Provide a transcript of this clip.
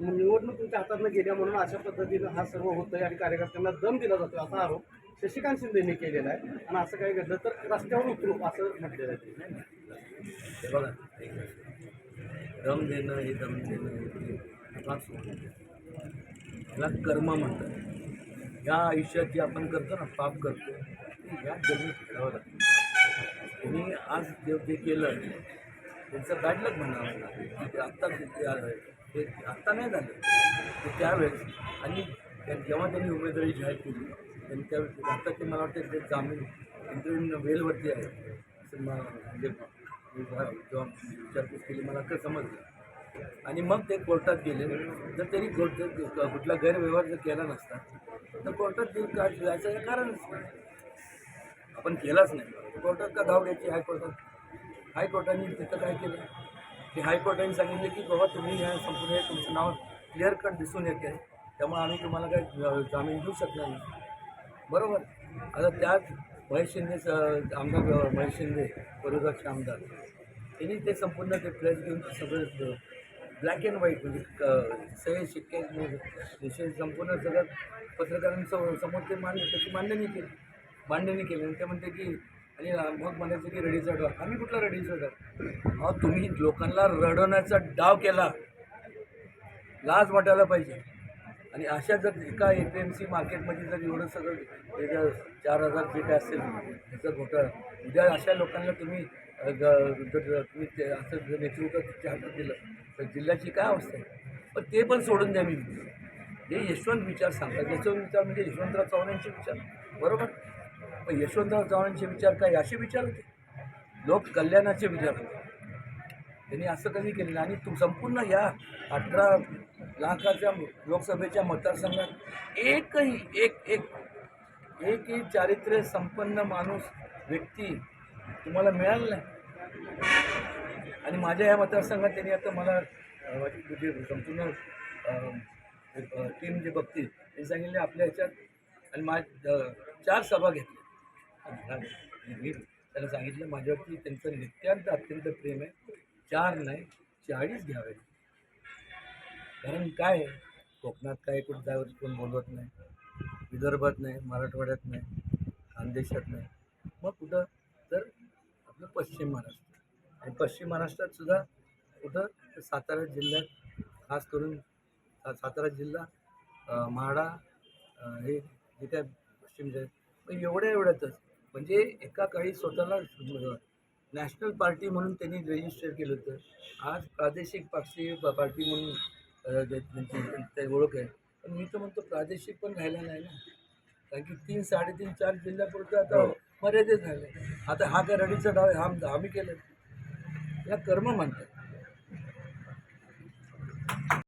निवडणूक तुमच्या हातातनं गेल्या म्हणून अशा पद्धतीनं हा सर्व होतंय आणि कार्यकर्त्यांना दम दिला जातो असा आरोप शशिकांत शिंदेने केलेला आहे. आणि असं काही घडलं तर रस्त्यावर उतरू असं म्हटलेलं आहे. बघा दम देणं हे दम देणं याला कर्म म्हणतात. या आयुष्यात जे आपण करतो ना पाप करतो या जन्मी फेडावं लागतं. त्यांनी आज जे जे केलं त्यांचं बॅडलक म्हणावं लागेल ते आत्ता ते आलं. ते आत्ता नाही झालं. ते त्यावेळेस आणि जेव्हा त्यांनी उमेदवारी जाहीर केली त्यांनी त्यावेळेस आत्ता ते मला वाटतं ते जामीन इंटरव्ह्यून वेलवरती आहे. असं म्हणजे जेव्हा विचारपूस केली मला तर समजलं. आणि मग ते कोर्टात गेले. जर त्यांनी कोर्ट कुठला गैरव्यवहार जर केला नसता तर कोर्टात ते काय जायचं कारणच नाही. आपण केलाच नाही. कोर्टात का धाव घ्यायची? हायकोर्टात हायकोर्टाने तिथं काय केलं? की हायकोर्टाने सांगितलं की बाबा तुम्ही या संपूर्ण हे तुमचं नाव क्लिअर कट दिसून येते. त्यामुळे आम्ही तुम्हाला काही जामीन देऊ शकणार नाही. बरोबर? आता त्यात महेश शिंदे आमदार महेश शिंदे विरोधाचे आमदार. त्यांनी ते संपूर्ण ते प्रेस घेऊन सगळं ब्लॅक अँड व्हाईट म्हणजे सगळे शिक्के विषय संपूर्ण सगळं पत्रकारांसमोर समोर ते मांड त्याची मांडणी केली. मांडणी केली. आणि ते म्हणते की आणि मग म्हणायचं की रडीचा डाव आम्ही कुठला रडीचा डाव अहो तुम्ही लोकांना रडवण्याचा डाव केला. लाज वाटायला पाहिजे. आणि अशा जर एका ए पी एम सी मार्केटमध्ये जर एवढं सगळं त्याचं चार हजार जे काय असेल त्याचं घोटाळा उद्या अशा लोकांना तुम्ही ग- जर तुम्ही ते असं जर नेतृत्व तुमच्या हातात दिलं तर जिल्ह्याची काय अवस्था आहे? पण ते पण सोडून द्या मी. हे यशवंत विचार सांगतात यशवंत विचार म्हणजे यशवंतराव चव्हाणांचे विचार. बरोबर? पण यशवंतराव चव्हाणांचे विचार काय? असे विचार होते. लोक कल्याणाचे विचार होते. त्यांनी असं कधी केलं नाही. आणि तू संपूर्ण या अठरा लाखाच्या लोकसभेच्या मतदारसंघात एकही एक एक एकही चारित्र्य संपन्न माणूस व्यक्ती तुम्हाला मिळाला नाही. आणि माझ्या या मतदारसंघात त्यांनी आता मला जे संपूर्ण टीम जे बघतील त्यांनी सांगितले आपल्या ह्याच्यात आणि मा चार सभा घेतल्या. मी त्याला सांगितलं माझ्यावरती त्यांचं नित्यांत अत्यंत प्रेम आहे. चार नाही चाळीस घ्यावे. कारण काय? आहे, कोकणात काय कुठं जायवर कोण बोलवत नाही. विदर्भात नाही मराठवाड्यात नाही खानदेशात नाही. मग कुठं? तर आपलं पश्चिम महाराष्ट्र. आणि पश्चिम महाराष्ट्रात सुद्धा कुठं? सातारा जिल्ह्यात खास करून सातारा जिल्हा म्हाडा हे जे काय पश्चिम पण एवढ्या एवढ्यातच म्हणजे एका काळी स्वतःला नॅशनल पार्टी म्हणून त्यांनी रजिस्टर केलं होतं. आज प्रादेशिक पक्षी पार्टी म्हणून ते ओळख आहे. पण मी तर म्हणतो प्रादेशिक पण राहिला नाही ना. कारण की तीन साडेतीन चार जिल्ह्यापुरतं आता मर्यादित झाले. आता हा काय रडीचा डाव आहे, हा आम्ही केलं या कर्म म्हणतात.